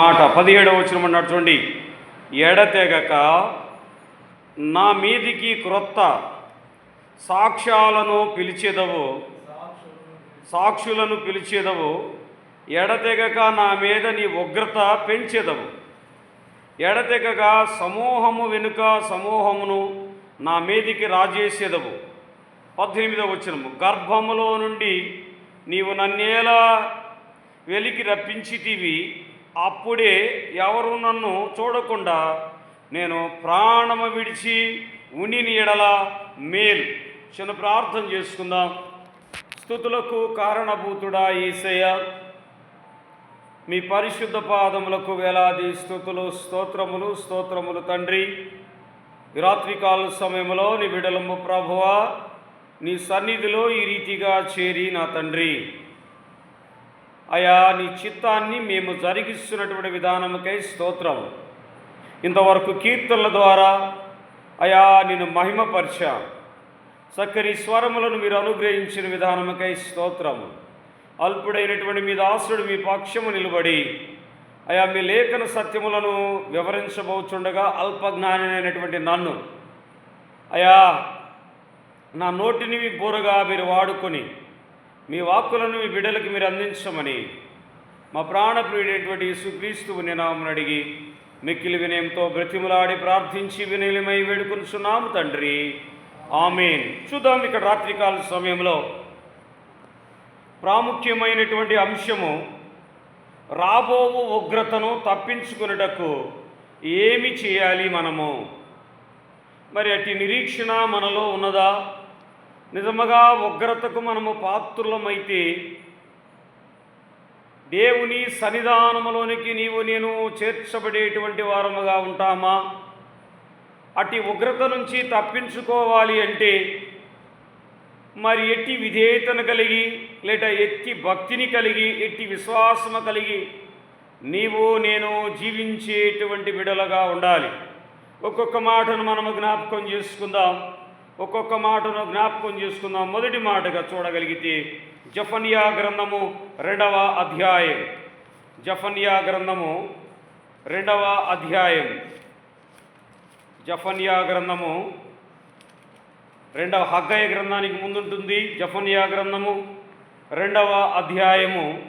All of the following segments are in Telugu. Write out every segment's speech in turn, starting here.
మాట పదిహేడవ వచ్చిన అన్నాడు చూడండి. ఎడతెగక నా మీదికి క్రొత్త సాక్ష్యాలను పిలిచేదవు. సాక్షులను పిలిచేదవు. ఎడతెగక నా మీద నీ ఉగ్రత పెంచేదవు. ఎడతెగక సమూహము వెనుక సమూహమును నా మీదికి రాజేసేదవు. పద్దెనిమిదవ వచనము. గర్భములో నుండి నీవు నన్నేలా వెలికి రప్పించితివి. అప్పుడే ఎవరు నన్ను చూడకుండా నేను ప్రాణము విడిచి ఉనిని ఎడల మేలు. చిన్న ప్రార్థన చేసుకుందాం. స్థుతులకు కారణభూతుడా ఈసయ మీ పరిశుద్ధ పాదములకు వేలాది స్థుతులు స్తోత్రములు స్తోత్రములు తండ్రి. రాత్రికాల సమయంలో నీ బిడలము ప్రభువా నీ సన్నిధిలో ఈ రీతిగా చేరి నా తండ్రి. అయా నీ చిత్తాన్ని మేము జరిగిస్తున్నటువంటి విధానముకై స్తోత్రం. ఇంతవరకు కీర్తనల ద్వారా అయా నిన్ను మహిమపరిచా. చక్కని స్వరములను మీరు అనుగ్రహించిన విధానముకై స్తోత్రము అల్పుడైనటువంటి మీ దాసుడు మీ పక్షము నిలబడి అయా మీ లేఖన సత్యములను వివరించబోచుండగా అల్పజ్ఞాని అయినటువంటి నన్ను అయా నా నోటిని మీ బోరగా మీరు వాడుకొని మీ వాక్కులను మీ బిడ్డలకు మీరు అందించమని మా ప్రాణప్రియుడైనటువంటి యేసుక్రీస్తువు నినామని అడిగి మిక్కిలి వినయంతో బ్రతిములాడి ప్రార్థించి వినయమై వేడుకొనుచున్నాము తండ్రి. ఆమెన్. చూద్దాం ఇక్కడ రాత్రికాల సమయంలో ప్రాముఖ్యమైనటువంటి అంశము రాబోవు ఉగ్రతను తప్పించుకున్నటకు ఏమి చేయాలి మనము? మరి అట్టి నిరీక్షణ మనలో ఉన్నదా? నిజముగా ఉగ్రతకు మనము పాత్రులమైతే దేవుని సన్నిధానములోనికి నీవు నేను చేర్చబడేటువంటి వారముగా ఉంటామా? అటు ఉగ్రత నుంచి తప్పించుకోవాలి అంటే మరి ఎట్టి విధేయతను కలిగి లేట ఎట్టి భక్తిని కలిగి ఎట్టి విశ్వాసము కలిగి నీవు నేను జీవించేటువంటి బిడలుగా ఉండాలి. ఒక్కొక్క మాటను మనము జ్ఞాపకం చేసుకుందాం. ఒక్కొక్క మాటను జ్ఞాపకం చేసుకుందాం. మొదటి మాటగా చూడగలిగితే జఫన్యా గ్రంథము రెండవ అధ్యాయం. జఫన్యా గ్రంథము రెండవ అధ్యాయం. జఫన్యా గ్రంథము రెండవ హగ్గయ గ్రంథానికి ముందుంటుంది. జఫన్యా గ్రంథము రెండవ అధ్యాయము.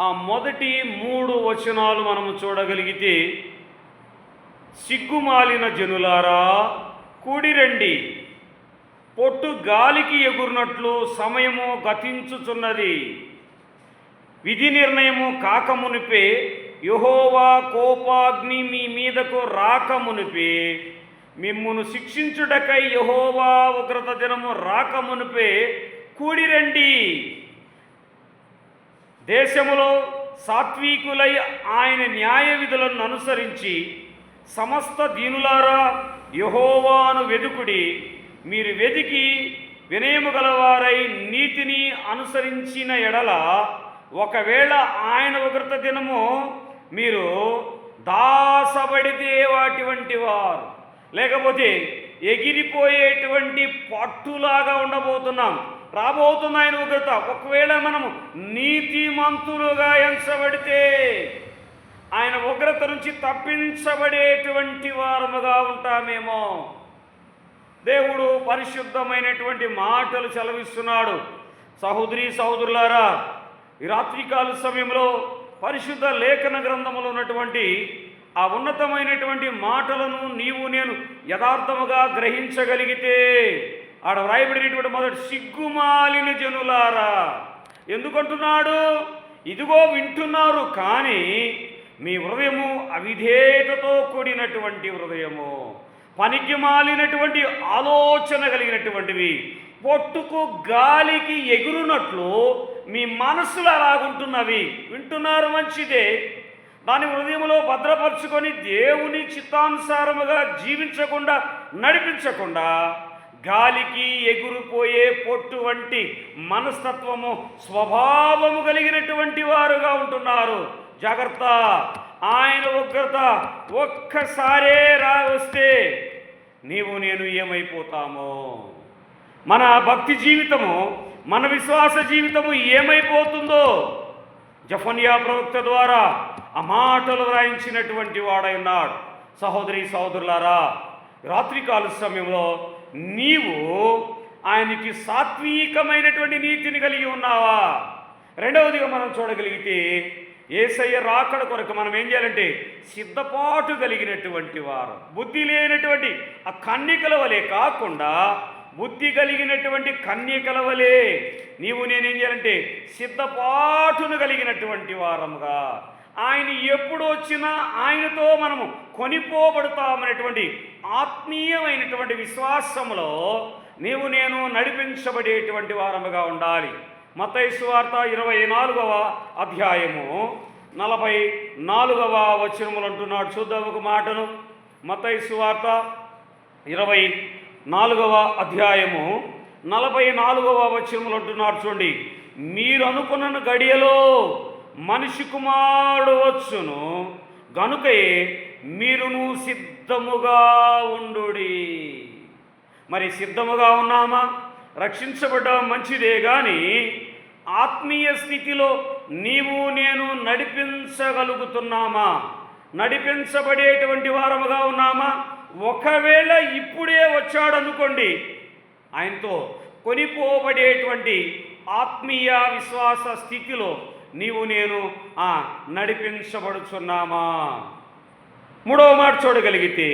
ఆ మొదటి మూడు వచనాలు మనము చూడగలిగితే సిగ్గుమాలిన జనులారా కూడిరండి పొట్టు గాలికి ఎగురునట్లు సమయము గతించుచున్నది. విధి నిర్ణయము కాకమునిపే యహోవా కోపాగ్ని మీ మీదకు రాకమునిపే. మిమ్మును శిక్షించుటకై యహోవా ఉగ్రత దినము రాకమునిపే. కూడిరండి. దేశములో సాత్వికులై ఆయన న్యాయ విధులను అనుసరించి సమస్త దీనులారా యహోవాను వెదుకుడి. మీరు వెదికి వినయము గలవారై నీతిని అనుసరించిన ఎడల ఒకవేళ ఆయన ఉగ్రత దినము మీరు దాసబడితే వాటివంటి వారు. లేకపోతే ఎగిరిపోయేటువంటి పట్టులాగా ఉండబోతున్నాం. రాబోతున్న ఆయన ఉగ్రత. ఒకవేళ మనము నీతిమంతులుగా ఎంచబడితే ఆయన ఉగ్రత నుంచి తప్పించబడేటువంటి వారముగా ఉంటామేమో. దేవుడు పరిశుద్ధమైనటువంటి మాటలు సెలవిస్తున్నాడు. సహోదరి సహోదరులారా ఈ రాత్రికాల సమయంలో పరిశుద్ధ లేఖన గ్రంథములో ఉన్నటువంటి ఆ ఉన్నతమైనటువంటి మాటలను నీవు నేను యథార్థముగా గ్రహించగలిగితే ఆడ వ్రాయబడినటువంటి మొదటి సిగ్గుమాలిన జనులారా ఎందుకంటున్నాడు? ఇదిగో వింటున్నారు కానీ మీ హృదయము అవిధేయతతో కూడినటువంటి హృదయము. పనికి మాలినటువంటి ఆలోచన కలిగినటువంటివి. పొట్టుకు గాలికి ఎగురునట్లు మీ మనసులు అలాగుంటున్నవి. వింటున్నారు మంచిదే. దాని హృదయంలో భద్రపరుచుకొని దేవుని చిత్తానుసారముగా జీవించకుండా నడిపించకుండా గాలికి ఎగురుపోయే పొట్టు వంటి మనస్తత్వము స్వభావము కలిగినటువంటి వారుగా ఉంటున్నారు. జాగ్రత్త. ఆయన ఉగ్రత ఒక్కసారే రా వస్తే నీవు నేను ఏమైపోతామో? మన భక్తి జీవితము మన విశ్వాస జీవితము ఏమైపోతుందో? జఫన్యా ప్రవక్త ద్వారా ఆ మాటలు వ్రాయించినటువంటి వాడై ఉన్నాడు. సహోదరి సహోదరులారా రాత్రికాల సమయంలో నీవు ఆయనకి సాత్వికమైనటువంటి నీతిని కలిగి ఉన్నావా? రెండవదిగా మనం చూడగలిగితే ఏసయ్య రాకడ కొరకు మనం ఏం చేయాలంటే సిద్ధపాటు కలిగినటువంటి వారు. బుద్ధి లేనటువంటి ఆ కన్నికల వలె కాకుండా బుద్ధి కలిగినటువంటి కన్యకల వలె నీవు నేనేం చేయాలంటే సిద్ధపాటును కలిగినటువంటి వారముగా. ఆయన ఎప్పుడు వచ్చినా ఆయనతో మనము కొనిపోబడతామనేటువంటి ఆత్మీయమైనటువంటి విశ్వాసములో నీవు నేను నడిపించబడేటువంటి వారముగా ఉండాలి. మతైసు వార్త ఇరవై నాలుగవ అధ్యాయము. నలభై నాలుగవ వచనములు అంటున్నాడు. చూద్దాం ఒక మాటను. మతైసు వార్త ఇరవై నాలుగవ అధ్యాయము. నలభై నాలుగవ వచనములు అంటున్నాడు చూడండి. మీరు అనుకున్న గడియలో మనిషి కుమారుడు వచ్చును. గనుకయే మీరును సిద్ధముగా ఉండు మరి సిద్ధముగా ఉన్నామా? రక్షించబడ్డం మంచిదే కానీ ఆత్మీయ స్థితిలో నీవు నేను నడిపించగలుగుతున్నామా? నడిపించబడేటువంటి వారముగా ఉన్నామా? ఒకవేళ ఇప్పుడే వచ్చాడనుకోండి ఆయనతో కొనిపోబడేటువంటి ఆత్మీయ విశ్వాస స్థితిలో నీవు నేను ఆ నడిపించబడుచున్నామా? మూడవ మాట చూడగలిగితే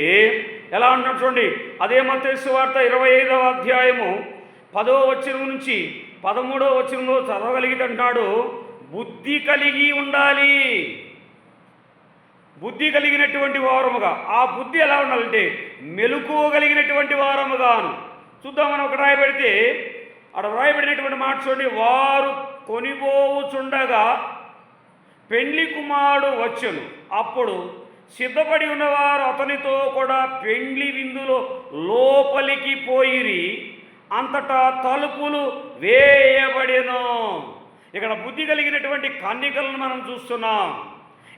ఎలా అంటున్నాడు చూడండి అదే మతేసు వార్త ఇరవై ఐదవ అధ్యాయము పదో వచ్చిన నుంచి పదమూడవ వచనంలో చదవగలిగితే బుద్ధి కలిగి ఉండాలి. బుద్ధి కలిగినటువంటి వారముగా. ఆ బుద్ధి ఎలా ఉండాలంటే మెలుకోగలిగినటువంటి వారముగాను. చూద్దాం మనం ఒక రాయబెడితే అక్కడ రాయబడినటువంటి మాట చూడండి. వారు కొనిపోవుచుండగా పెండ్లి కుమారుడు వచ్చును. అప్పుడు సిద్ధపడి ఉన్నవారు అతనితో కూడా పెండ్లి విందులో లోపలికి పోయిరి. అంతటా తలుపులు వేయబడిను. ఇక్కడ బుద్ధి కలిగినటువంటి కన్యకలను మనం చూస్తున్నాం.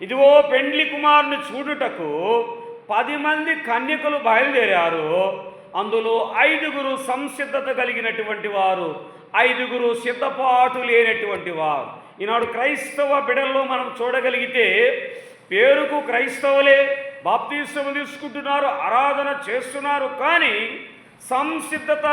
ఇదిగో పెండ్లి కుమారుని చూడుటకు పది మంది కన్యకలు బయలుదేరారు. అందులో ఐదుగురు సంసిద్ధత కలిగినటువంటి వారు ఐదుగురు సిద్ధపాటు లేనటువంటి వారు. ఈనాడు క్రైస్తవ బిడల్లో మనం చూడగలిగితే పేరుకు క్రైస్తవులే బాప్తీసము తీసుకుంటున్నారు ఆరాధన చేస్తున్నారు కానీ సంసిద్ధత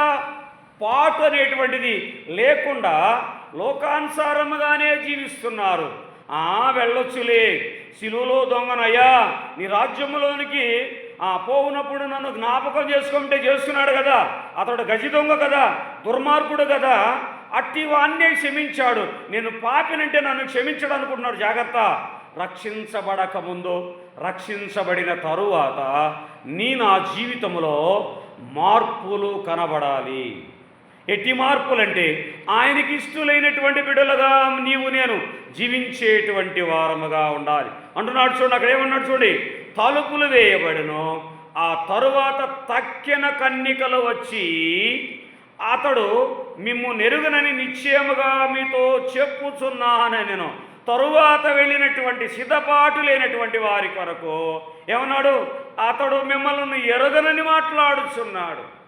పాటు అనేటువంటిది లేకుండా లోకానుసారముగానే జీవిస్తున్నారు. ఆ వెళ్ళొచ్చులే. సిలువలో దొంగనయ్యా నీ రాజ్యములోనికి ఆ పోవునప్పుడు నన్ను జ్ఞాపకం చేసుకుంటే చేస్తున్నాడు కదా. అతడు గజి దొంగ కదా దుర్మార్గుడు కదా. అట్టి వాన్నే క్షమించాడు. నేను పాపినంటే నన్ను క్షమించడం అనుకుంటున్నాడు జాగ్రత్త. రక్షించబడక ముందు రక్షించబడిన తరువాత నీ నా జీవితంలో మార్పులు కనబడాలి. ఎట్టి మార్పులంటే ఆయనకి ఇష్టలైనటువంటి బిడ్డలుగా నీవు నేను జీవించేటువంటి వారముగా ఉండాలి. అంటున్నాడు చూడండి అక్కడ ఏమన్నాడు చూడండి? తలుపులు వేయబడును ఆ తరువాత తక్కిన కన్నికలు వచ్చి అతడు మిమ్ము నెరుగునని నిశ్చయముగా మీతో చెప్పుచున్నానని నేను. తరువాత వెళ్ళినటువంటి సిద్ధపాటు లేనటువంటి వారి కొరకు ఏమన్నాడు? అతడు మిమ్మల్ని ఎరగనని మాట్లాడుచున్నాడు.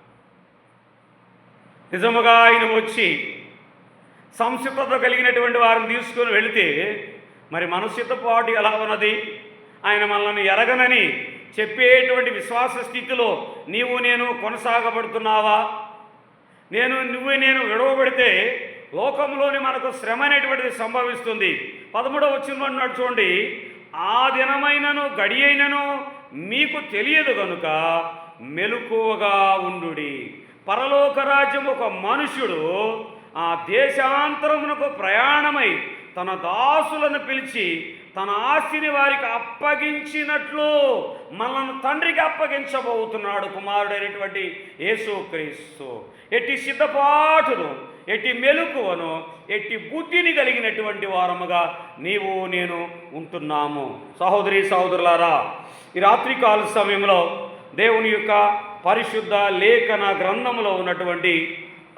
నిజముగా ఆయన వచ్చి సంసిద్ధత కలిగినటువంటి వారిని తీసుకొని వెళితే మరి మన ఎలా ఉన్నది? ఆయన మనల్ని ఎరగనని చెప్పేటువంటి విశ్వాస స్థితిలో నీవు నేను కొనసాగబడుతున్నావా? నేను నువ్వు నేను విడవబడితే లోకంలోని మనకు శ్రమ అనేటువంటిది సంభవిస్తుంది. పదమూడవ వచ్చిన అన్నాడు చూడండి. ఆ దినమైనను గడి మీకు తెలియదు కనుక మెలుకువగా ఉండుడి. పరలోక రాజ్యం ఒక మనుష్యుడు ఆ దేశాంతరమునకు ప్రయాణమై తన దాసులను పిలిచి తన ఆస్తిని వారికి అప్పగించినట్లు మనల్ని తండ్రికి అప్పగించబోతున్నాడు కుమారుడైనటువంటి యేసుక్రీస్తు ఎట్టి సిద్ధపాటును ఎట్టి మెలకువను ఎట్టి బుద్ధిని కలిగినటువంటి వారముగా నీవు నేను ఉంటున్నాము. సహోదరి సహోదరులారా ఈ రాత్రికాల సమయంలో దేవుని యొక్క పరిశుద్ధ లేఖన గ్రంథములో ఉన్నటువంటి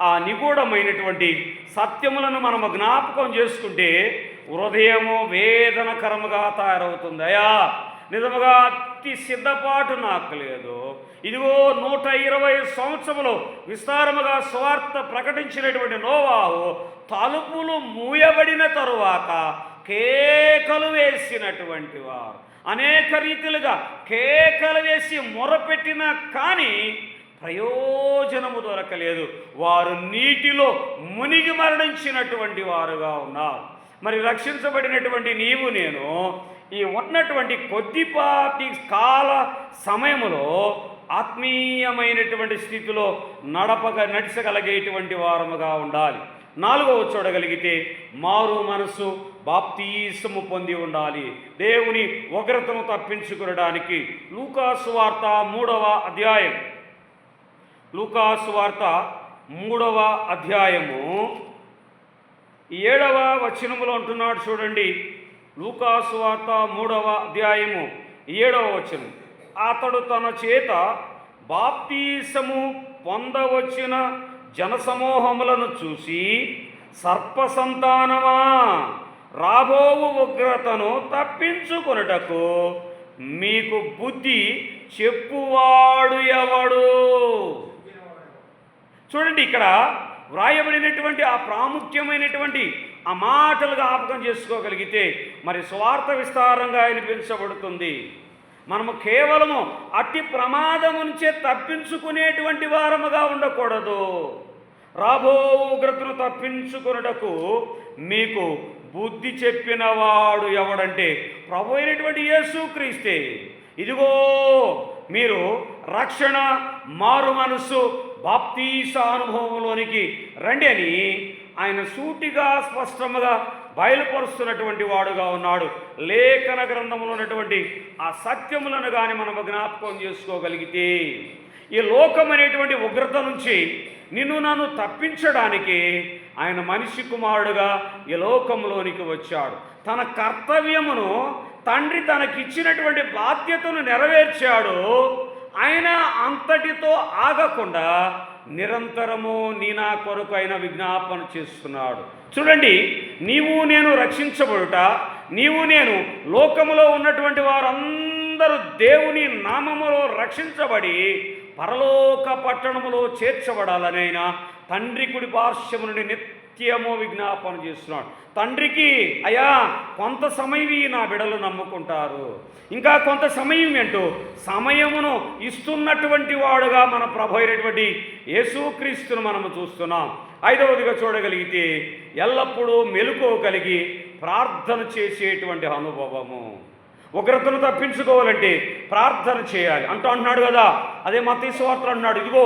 ఆ నిగూఢమైనటువంటి సత్యములను మనము జ్ఞాపకం చేసుకుంటే హృదయము వేదనకరముగా తయారవుతుందయా నిజముగా అతి సిద్ధపాటు నాకు లేదు. ఇదిగో నూట ఇరవై సంవత్సరములు విస్తారముగా స్వార్థ ప్రకటించినటువంటి నోవాహు తలుపులు మూయబడిన తరువాత కేకలు వేసినటువంటి వారు. అనేక రీతిలుగా కేకలు వేసి మొరపెట్టినా కానీ ప్రయోజనము దొరకలేదు. వారు నీటిలో మునిగి మరణించినటువంటి వారుగా ఉన్నారు. మరి రక్షించబడినటువంటి నీవు నేను ఈ ఉన్నటువంటి కొద్దిపాటి కాల సమయములో ఆత్మీయమైనటువంటి స్థితిలో నడపగ నడిచగలిగేటువంటి వారముగా ఉండాలి. నాలుగవ చూడగలిగితే మారు మనసు బాప్తీసము పొంది ఉండాలి. దేవుని ఉగ్రతను తప్పించుకునడానికి లూకాసు వార్త మూడవ అధ్యాయం. లూకాసు వార్త మూడవ అధ్యాయము. ఏడవ వచనములో అంటున్నాడు చూడండి. లూకాసు వార్త మూడవ అధ్యాయము. ఏడవ వచనం. అతడు తన చేత బాప్తీసము పొందవచ్చిన జనసమూహములను చూసి సర్పసంతానమా? రాబోవు ఉగ్రతను తప్పించుకొనుటకు మీకు బుద్ధి చెప్పువాడు ఎవడు? చూడండి ఇక్కడ వ్రాయబడినటువంటి ఆ ప్రాముఖ్యమైనటువంటి ఆ మాటలు జ్ఞాపకం చేసుకోగలిగితే మరి స్వార్థ విస్తారంగా వినిపించబడుతుంది మనము కేవలము అట్టి ప్రమాదం నుంచే తప్పించుకునేటువంటి వారముగా ఉండకూడదు. రాబో ఉగ్రతను తప్పించుకొనుటకు మీకు బుద్ధి చెప్పిన వాడు ఎవడంటే ప్రభు అయినటువంటి యేసుక్రీస్తే ఇదిగో మీరు రక్షణ మారు మనస్సు బాప్తీస అనుభవంలోనికి రండి అని ఆయన సూటిగా స్పష్టముగా బయలుపరుస్తున్నటువంటి వాడుగా ఉన్నాడు. లేఖన గ్రంథంలో ఉన్నటువంటి ఆ సత్యములను కానీ మనం జ్ఞాపకం చేసుకోగలిగితే ఈ లోకం అనేటువంటి ఉగ్రత నుంచి నిన్ను నన్ను తప్పించడానికి ఆయన మనిషి కుమారుడుగా ఈ లోకంలోనికి వచ్చాడు. తన కర్తవ్యమును తండ్రి తనకిచ్చినటువంటి బాధ్యతను నెరవేర్చాడు. ఆయన అంతటితో ఆగకుండా నిరంతరము నీ నా కొరకు ఆయన విజ్ఞాపన చేస్తున్నాడు. చూడండి నీవు నేను రక్షించబడుట నీవు నేను లోకములో ఉన్నటువంటి వారందరూ దేవుని నామములో రక్షించబడి పరలోక పట్టణములో చేర్చబడాలనైనా తండ్రి కుడి పార్శ్వము నుండి నిత్యము విజ్ఞాపన చేస్తున్నాడు. తండ్రికి అయా కొంత సమయం నా బిడలు నమ్ముకుంటారు. ఇంకా కొంత సమయం ఏంటో? సమయమును ఇస్తున్నటువంటి వాడుగా మన ప్రభు అయినటువంటి యేసుక్రీస్తును మనము చూస్తున్నాం. ఐదవదిగా చూడగలిగితే ఎల్లప్పుడూ మెలుకోగలిగి ప్రార్థన చేసేటువంటి అనుభవము. ఉగ్రతను తప్పించుకోవాలంటే ప్రార్థన చేయాలి. అంటూ అంటున్నాడు కదా. అదే మతీశ్వార్తలు అన్నాడు ఇదిగో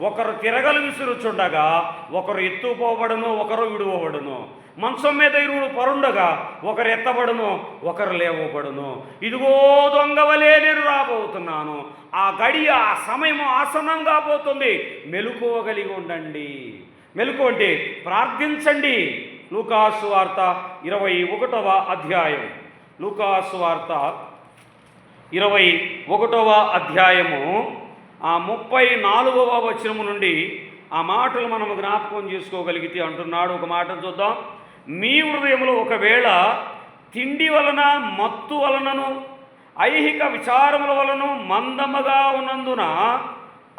ఒకరు తిరగలు విసురుచుండగా ఒకరు ఎత్తుపోబడును ఒకరు విడువబడును. మంచం మీద ఇరువురు పరుండగా ఒకరు ఎత్తబడును ఒకరు లేవబడును. ఇదిగో దొంగవలే నేను రాబోతున్నాను. ఆ గడియ ఆ సమయం ఆసనంగా పోతుంది. మెలుకోగలిగి ఉండండి. మెలుకు అంటే ప్రార్థించండి. లూకాసు వార్త ఇరవై ఒకటవ అధ్యాయం. లూకాసు వార్త ఇరవై ఒకటవ అధ్యాయము ఆ ముప్పై నాలుగవ వచనము నుండి ఆ మాటలు మనం జ్ఞాపకం చేసుకోగలిగితే అంటున్నాడు ఒక మాట చూద్దాం. మీ హృదయంలో ఒకవేళ తిండి వలన మత్తు వలనను ఐహిక విచారముల వలన మందముగా ఉన్నందున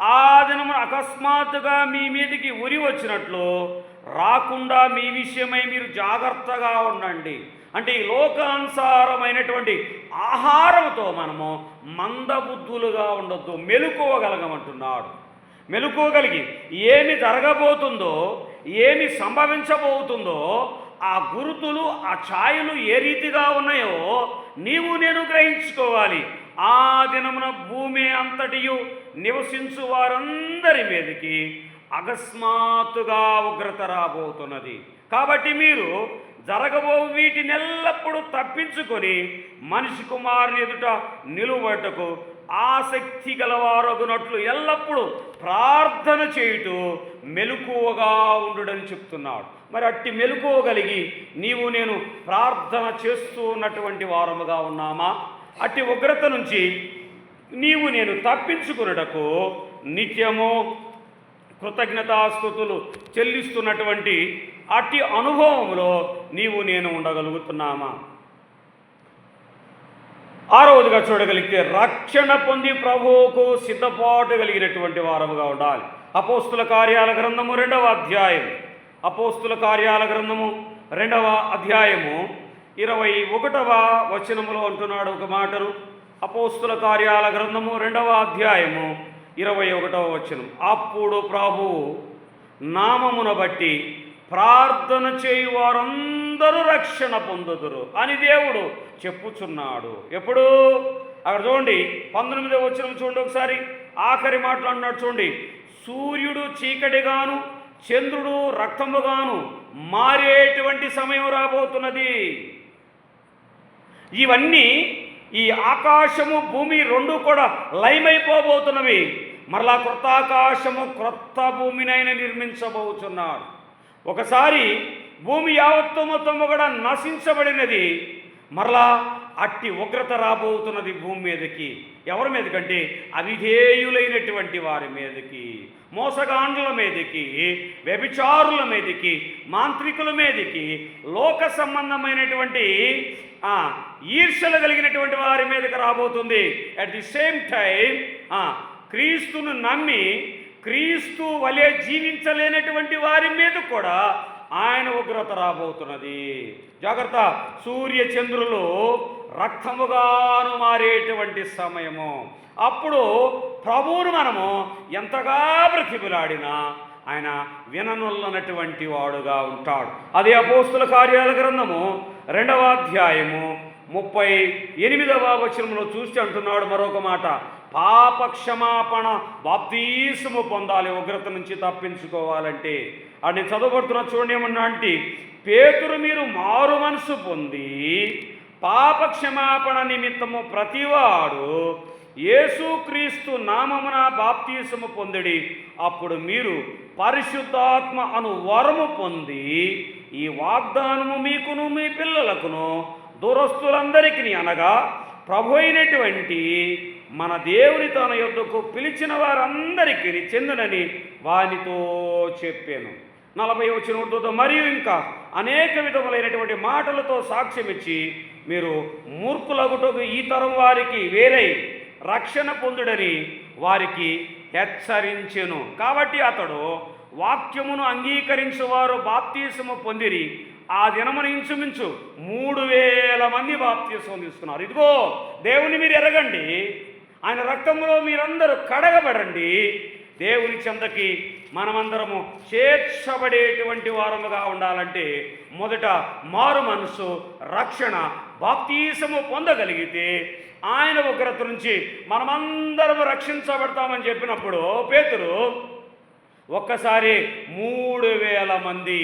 ఆ దినమున అకస్మాత్తుగా మీ మీదికి ఉరి వచ్చినట్లు రాకుండా మీ విషయమై మీరు జాగ్రత్తగా ఉండండి. అంటే ఈ లోకానుసారమైనటువంటి ఆహారంతో మనము మందబుద్ధులుగా ఉండొద్దు మెలుకోగలగమంటున్నాడు. మెలుకోగలిగి ఏమి జరగబోతుందో ఏమి సంభవించబోతుందో ఆ గురుతులు ఆ ఛాయలు ఏ రీతిగా ఉన్నాయో నీవు నేను గ్రహించుకోవాలి. ఆ దినమున భూమి అంతటియు నివసించు వారందరి మీదకి అకస్మాత్తుగా ఉగ్రత రాబోతున్నది. కాబట్టి మీరు జరగబో వీటిని ఎల్లప్పుడూ తప్పించుకొని మనిషి కుమారుని ఎదుట నిలువటకు ఆసక్తి గలవారగునట్లు ఎల్లప్పుడూ ప్రార్థన చేయుటూ మెలకువగా ఉండుడని చెప్తున్నాడు. మరి అట్టి మెలకువగలిగి నీవు నేను ప్రార్థన చేస్తూ ఉన్నటువంటి వారముగా ఉన్నామా? అట్టి ఉగ్రత నుంచి నీవు నేను తప్పించుకున్నటకు నిత్యము కృతజ్ఞతాస్థుతులు చెల్లిస్తున్నటువంటి అట్టి అనుభవంలో నీవు నేను ఉండగలుగుతున్నామా? ఆరవదిగా చూడగలిగితే రక్షణ పొంది ప్రభువుకు సిద్ధపాటు కలిగినటువంటి వారముగా ఉండాలి. అపోస్తుల కార్యాల గ్రంథము రెండవ అధ్యాయం అపోస్తుల కార్యాల గ్రంథము రెండవ అధ్యాయము ఇరవై ఒకటవ వచనములో అంటున్నాడు ఒక మాటను అపోస్తుల కార్యాల గ్రంథము రెండవ అధ్యాయము ఇరవై ఒకటవ వచనం. అప్పుడు ప్రభు నామమున బట్టి ప్రార్థన చేయు వారందరూ రక్షణ పొందుదురు అని దేవుడు చెప్పుచున్నాడు. ఎప్పుడు? అక్కడ చూడండి పంతొమ్మిదవ వచనం చూడండి ఒకసారి. ఆఖరి మాటలు అన్నాడు చూడండి. సూర్యుడు చీకటిగాను చంద్రుడు రక్తముగాను మారేటువంటి సమయం రాబోతున్నది. ఇవన్నీ ఈ ఆకాశము భూమి రెండు కూడా లయమైపోబోతున్నవి. మరలా క్రొత్త ఆకాశము క్రొత్త భూమినైన నిర్మించబోతున్నాడు ఒకసారి భూమి యావత్తు మొత్తం కూడా నశించబడినది. మరలా అట్టి ఉగ్రత రాబోతున్నది భూమి మీదకి. ఎవరి మీదకంటే అవిధేయులైనటువంటి వారి మీదకి మోసగాండ్ల మీదకి వ్యభిచారుల మీదకి మాంత్రికుల మీదకి లోక సంబంధమైనటువంటి ఈర్షలు ఈర్ష్యలు కలిగినటువంటి వారి మీదకి రాబోతుంది. అట్ ది సేమ్ టైం క్రీస్తును నమ్మి క్రీస్తు వలె జీవించలేనటువంటి వారి మీద కూడా ఆయన ఉగ్రత రాబోతున్నది. జాగ్రత్త సూర్య చంద్రులు రక్తముగాను మారేటువంటి సమయము. అప్పుడు ప్రభువును మనము ఎంతగా ప్రతిపులాడినా ఆయన విననుల్లనటువంటి వాడుగా ఉంటాడు. అదే అపోస్తుల కార్యాల గ్రంథము రెండవ అధ్యాయము ముప్పై ఎనిమిదవ వచనంలో చూసి అంటున్నాడు మరొక మాట. పాప క్షమాపణ బాప్తీసము పొందాలి ఉగ్రత నుంచి తప్పించుకోవాలంటే. అని నేను చదవబడుతున్నా చూడండి ఏమన్నా అంటే పేతురు మీరు మారు మనసు పొంది పాప క్షమాపణ నిమిత్తము ప్రతివాడు యేసుక్రీస్తు నామమున బాప్తీసము పొందిడి. అప్పుడు మీరు పరిశుద్ధాత్మ అను వరము పొంది ఈ వాగ్దానము మీకును మీ పిల్లలకును దురస్తులందరికీ అనగా ప్రభు అయినటువంటి మన దేవుని తన యొద్దకు పిలిచిన వారందరికీ చెందునని వానితో చెప్పాను. నలభై వచ్చిన ఉర్దూతో మరియు ఇంకా అనేక విధములైనటువంటి మాటలతో సాక్ష్యమిచ్చి మీరు మూర్ఖులగుటకు ఈ తరం వారికి వేరై రక్షణ పొందుడని వారికి హెచ్చరించెను. కాబట్టి అతడు వాక్యమును అంగీకరించువారు బాప్తీసము పొందిరి. ఆ దినమున ఇంచుమించు మూడు వేల మంది బాప్తీసం తీసుకున్నారు. ఇదిగో దేవుని మీరు ఎరగండి. ఆయన రక్తంలో మీరందరూ కడగబడండి. దేవుని చెంతకి మనమందరము చేర్చబడేటువంటి వారముగా ఉండాలంటే మొదట మారు మనసు రక్షణ బాప్తీసము పొందగలిగితే ఆయన ఉగ్రత నుంచి మనమందరము రక్షించబడతామని చెప్పినప్పుడు పేతురు ఒక్కసారి మూడు వేల మంది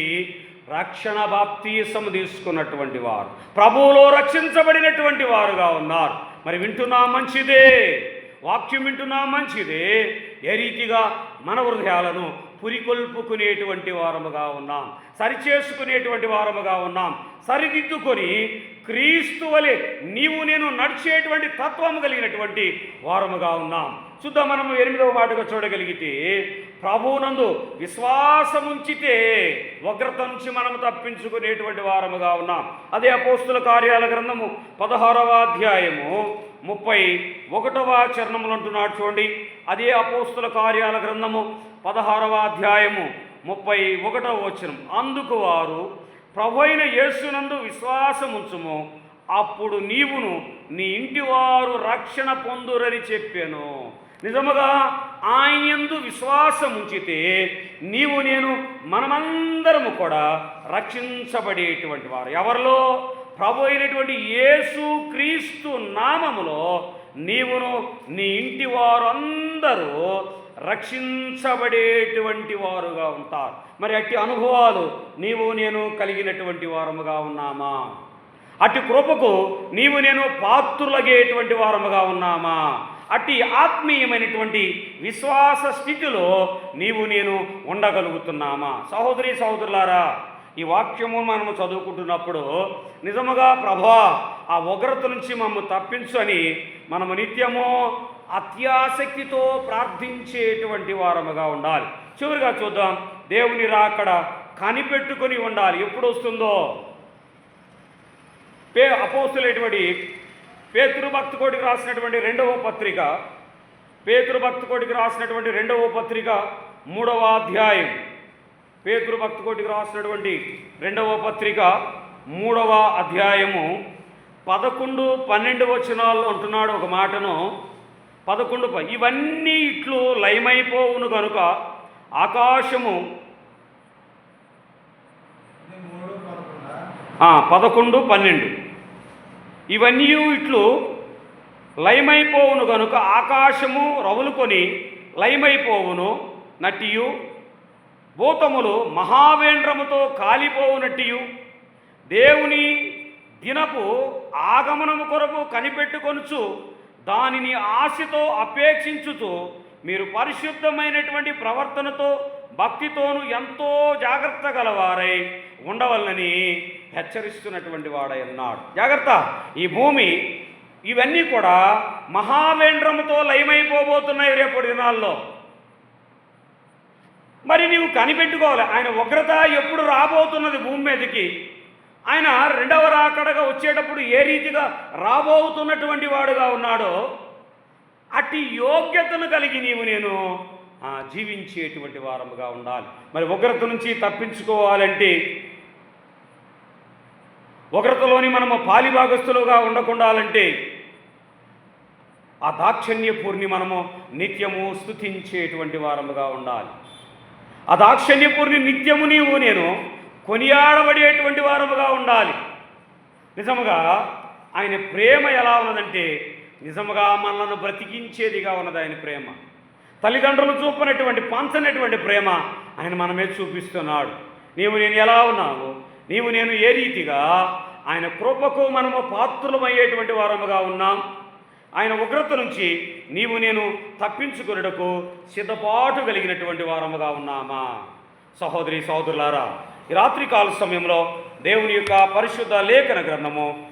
రక్షణ బాప్తీసం తీసుకున్నటువంటి వారు ప్రభువులో రక్షించబడినటువంటి వారుగా ఉన్నారు. మరి వింటున్నా మంచిదే వాక్యం వింటున్నా మంచిదే ఏ రీతిగా మన హృదయాలను పురికొల్పుకునేటువంటి వారముగా ఉన్నాం. సరిచేసుకునేటువంటి వారముగా ఉన్నాం. సరిదిద్దుకొని క్రీస్తు వలె నీవు నేను నడిచేటువంటి తత్వము కలిగినటువంటి వారముగా ఉన్నాం. చూద్దాం మనము ఎనిమిదవ మాటగా చూడగలిగితే ప్రభువునందు విశ్వాసముంచితే వగ్రత నుంచి మనం తప్పించుకునేటువంటి వారముగా ఉన్నాం. అదే అపోస్తుల కార్యాల గ్రంథము పదహారవ అధ్యాయము ముప్పై ఒకటవ చరణములు అంటున్నాడు చూడండి. అదే అపోస్తుల కార్యాల గ్రంథము పదహారవ అధ్యాయము ముప్పై ఒకటవ వచనం. అందుకు వారు ప్రభైన యేసునందు విశ్వాసముంచుము. అప్పుడు నీవును నీ ఇంటి వారు రక్షణ పొందురని చెప్పాను. నిజముగా ఆయన యందు విశ్వాసం ఉంచితే నీవు నేను మనమందరము కూడా రక్షించబడేటువంటి వారు. ఎవరిలో? ప్రభు అయినటువంటి యేసు క్రీస్తు నామములో నీవును నీ ఇంటి వారు అందరూ రక్షించబడేటువంటి వారుగా ఉంటారు. మరి అట్టి అనుభవాలు నీవు నేను కలిగినటువంటి వారముగా ఉన్నామా? అట్టి కృపకు నీవు నేను పాత్రులగేటువంటి వారముగా ఉన్నామా? అట్టి ఆత్మీయమైనటువంటి విశ్వాస స్థితిలో నీవు నేను ఉండగలుగుతున్నామా? సహోదరి సహోదరులారా ఈ వాక్యము మనము చదువుకుంటున్నప్పుడు నిజముగా ప్రభా ఆ ఉగ్రత నుంచి మమ్మల్ని తప్పించు అని మనము నిత్యము అత్యాసక్తితో ప్రార్థించేటువంటి వారముగా ఉండాలి. చివరిగా చూద్దాం. దేవుని రాకడ కనిపెట్టుకొని ఉండాలి. ఎప్పుడు వస్తుందో పే అపోస్తులైనటువంటి పేతురు రాసినటువంటి రెండవ పత్రిక పేతురు రాసినటువంటి రెండవ పత్రిక మూడవ అధ్యాయం. పేతురు భక్తి కోటికి రాసినటువంటి రెండవ పత్రిక మూడవ అధ్యాయము పదకొండు పన్నెండు వచనాల్లో అంటున్నాడు ఒక మాటను. పదకొండు ఇవన్నీ ఇట్లు లయమైపోవును కనుక ఆకాశము. పదకొండు పన్నెండు. ఇవన్నీ ఇట్లు లయమైపోవును కనుక ఆకాశము రవులుకొని లయమైపోవును నట్టియు భూతములు మహావేంద్రముతో కాలిపోవునట్టియు. దేవుని దినపు ఆగమనము కొరకు కనిపెట్టుకొనుచు దానిని ఆశతో అపేక్షించుతూ మీరు పరిశుద్ధమైనటువంటి ప్రవర్తనతో భక్తితోను ఎంతో జాగ్రత్త గలవారై ఉండవల్లని హెచ్చరిస్తున్నటువంటి వాడై ఉన్నాడు. జాగ్రత్త ఈ భూమి ఇవన్నీ కూడా మహావేంద్రముతో లయమైపోబోతున్నాయి రేపటి దినాల్లో. మరి నీవు కనిపెట్టుకోవాలి. ఆయన ఉగ్రత ఎప్పుడు రాబోతున్నది భూమి మీదకి? ఆయన రెండవ రాకడగా వచ్చేటప్పుడు ఏ రీతిగా రాబోతున్నటువంటి వాడుగా ఉన్నాడో అట్టి యోగ్యతను కలిగి నీవు నేను జీవించేటువంటి వారముగా ఉండాలి. మరి ఉగ్రత నుంచి తప్పించుకోవాలంటే ఉగ్రతలోని మనము పాలిభాగస్తులుగా ఉండకుండాలంటే ఆ దాక్షణ్య పూర్ణి మనము నిత్యము స్థుతించేటువంటి వారముగా ఉండాలి. ఆ దాక్షణ్యపూర్ణి నిత్యము నీవు నేను కొనియాడబడేటువంటి వారముగా ఉండాలి. నిజముగా ఆయన ప్రేమ ఎలా ఉన్నదంటే నిజముగా మనలను బ్రతికించేదిగా ఉన్నది ఆయన ప్రేమ. తల్లిదండ్రులు చూపనటువంటి పంచనటువంటి ప్రేమ ఆయన మన మీద చూపిస్తున్నాడు. నీవు నేను ఎలా ఉన్నావు? నీవు నేను ఏ రీతిగా ఆయన కృపకు మనము పాత్రులమయ్యేటువంటి వారముగా ఉన్నాం. ఆయన ఉగ్రత నుంచి నీవు నేను తప్పించుకున్నటకు సిద్ధపాటు కలిగినటువంటి వారముగా ఉన్నామా? సహోదరి సహోదరులారా ఈ రాత్రికాల సమయంలో దేవుని యొక్క పరిశుద్ధ లేఖన గ్రంథము